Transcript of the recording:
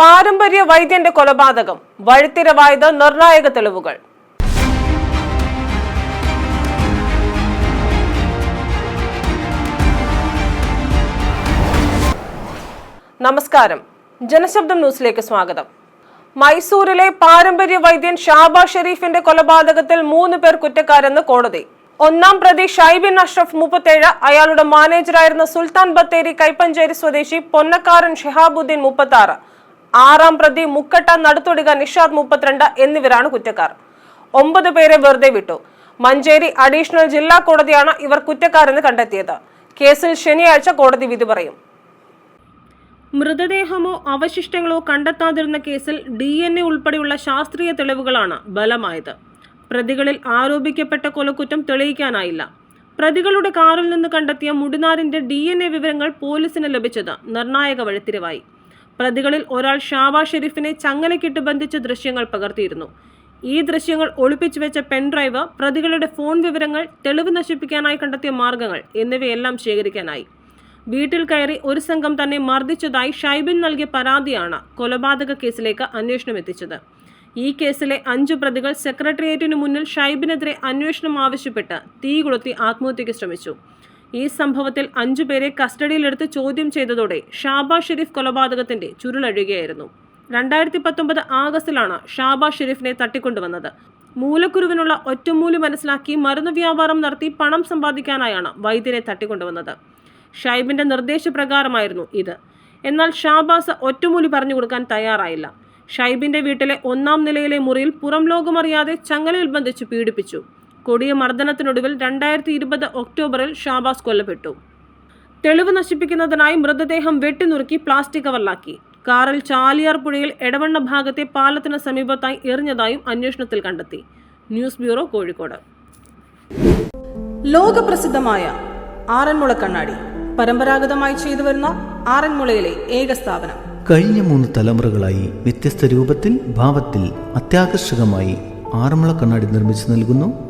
പാരമ്പര്യ വൈദ്യന്റെ കൊലപാതകം. വഴിത്തിരവായത് നിർണായക തെളിവുകൾ. നമസ്കാരം. ജനശബ്ദം ന്യൂസിലേക്ക് സ്വാഗതം. മൈസൂരിലെ പാരമ്പര്യ വൈദ്യൻ ഷാബ ഷെരീഫിന്റെ കൊലപാതകത്തിൽ മൂന്ന് പേർ കുറ്റക്കാരെന്ന് കോടതി. ഒന്നാം പ്രതി ഷൈബിൻ അഷ്റഫ് മുപ്പത്തേഴ് അയാളുടെ മാനേജറായിരുന്ന സുൽത്താൻ ബത്തേരി കൈപ്പഞ്ചേരി സ്വദേശി പൊന്നക്കാരൻ ഷെഹാബുദ്ദീൻ മുപ്പത്തി ആറ് പ്രതി മുക്കട്ട നടുത്തൊടുക നിഷാദ് മുപ്പത്തിരണ്ട് എന്നിവരാണ് കുറ്റക്കാർ. ഒമ്പത് പേരെ വെറുതെ വിട്ടു. മഞ്ചേരി അഡീഷണൽ ജില്ലാ കോടതിയാണ് ഇവർ കുറ്റക്കാരെന്ന് കണ്ടെത്തിയത്. കേസിൽ ശനിയാഴ്ച കോടതി വിധി പറയും. മൃതദേഹമോ അവശിഷ്ടങ്ങളോ കണ്ടെത്താതിരുന്ന കേസിൽ ഡി എൻ എ ഉൾപ്പെടെയുള്ള ശാസ്ത്രീയ തെളിവുകളാണ് ബലമായത്. പ്രതികളിൽ ആരോപിക്കപ്പെട്ട കൊലക്കുറ്റം തെളിയിക്കാനായില്ല. പ്രതികളുടെ കാറിൽ നിന്ന് കണ്ടെത്തിയ മുടിനാറിന്റെ ഡി വിവരങ്ങൾ പോലീസിന് ലഭിച്ചത് നിർണായക വഴിത്തിരിവായി. പ്രതികളിൽ ഒരാൾ ഷാബാ ഷെരീഫിനെ ചങ്ങലക്കിട്ട് ബന്ധിച്ച ദൃശ്യങ്ങൾ പകർത്തിയിരുന്നു. ഈ ദൃശ്യങ്ങൾ ഒളിപ്പിച്ചു വെച്ച പെൻഡ്രൈവ് പ്രതികളുടെ ഫോൺ വിവരങ്ങൾ തെളിവ് നശിപ്പിക്കാനായി കണ്ടെത്തിയ മാർഗങ്ങൾ എന്നിവയെല്ലാം ശേഖരിക്കാനായി. വീട്ടിൽ കയറി ഒരു സംഘം തന്നെ മർദ്ദിച്ചതായി ഷൈബിൻ നൽകിയ പരാതിയാണ് കൊലപാതക കേസിലേക്ക് അന്വേഷണം എത്തിച്ചത്. ഈ കേസിലെ അഞ്ചു പ്രതികൾ സെക്രട്ടേറിയറ്റിനു മുന്നിൽ ഷൈബിനെതിരെ അന്വേഷണം ആവശ്യപ്പെട്ട് തീ കൊളുത്തി ആത്മഹത്യയ്ക്ക് ശ്രമിച്ചു. ഈ സംഭവത്തിൽ അഞ്ചുപേരെ കസ്റ്റഡിയിലെടുത്ത് ചോദ്യം ചെയ്തതോടെ ഷാബ ഷെരീഫ് കൊലപാതകത്തിന്റെ ചുരുളഴുകയായിരുന്നു രണ്ടായിരത്തി പത്തൊമ്പത് ആഗസ്റ്റിലാണ് ഷാബ ഷെരീഫിനെ തട്ടിക്കൊണ്ടുവന്നത്. മൂലക്കുരുവിനുള്ള ഒറ്റമൂലി മനസ്സിലാക്കി മരുന്ന് വ്യാപാരം നടത്തി പണം സമ്പാദിക്കാനായാണ് വൈദ്യരെ തട്ടിക്കൊണ്ടുവന്നത്. ഷൈബിന്റെ നിർദ്ദേശപ്രകാരമായിരുന്നു ഇത്. എന്നാൽ ഷാബാസ് ഒറ്റമൂലി പറഞ്ഞു കൊടുക്കാൻ തയ്യാറായില്ല. ഷൈബിന്റെ വീട്ടിലെ ഒന്നാം നിലയിലെ മുറിയിൽ പുറം ലോകമറിയാതെ ചങ്ങലയിൽ ബന്ധിച്ച് പീഡിപ്പിച്ചു. കൊടിയ മർദ്ദനത്തിനൊടുവിൽ രണ്ടായിരത്തി ഇരുപത് ഒക്ടോബറിൽ ഷാബാസ് കൊല്ലപ്പെട്ടു. തെളിവ് നശിപ്പിക്കുന്നതിനായി മൃതദേഹം വെട്ടിനുറുക്കി പ്ലാസ്റ്റിക് കവറിലാക്കി. കാറിൽ ചാലിയാർ പുഴയിൽ എടവണ്ണ ഭാഗത്തെ പാലത്തിന് സമീപത്തായി എറിഞ്ഞതായും അന്വേഷണത്തിൽ കണ്ടെത്തി. News bureau Kozhikode. ലോകപ്രസിദ്ധമായ ആറന്മുള കണ്ണാടി. പരമ്പരാഗതമായി ചെയ്തു വരുന്ന ആറന്മുളയിലെ ഏക സ്ഥാപനം. കഴിഞ്ഞ മൂന്ന് തലമുറകളായി വ്യത്യസ്ത രൂപത്തിൽ ഭാവത്തിൽ അത്യാകർഷകമായി ആറന്മുള കണ്ണാടി നിർമ്മിച്ചു നൽകുന്നു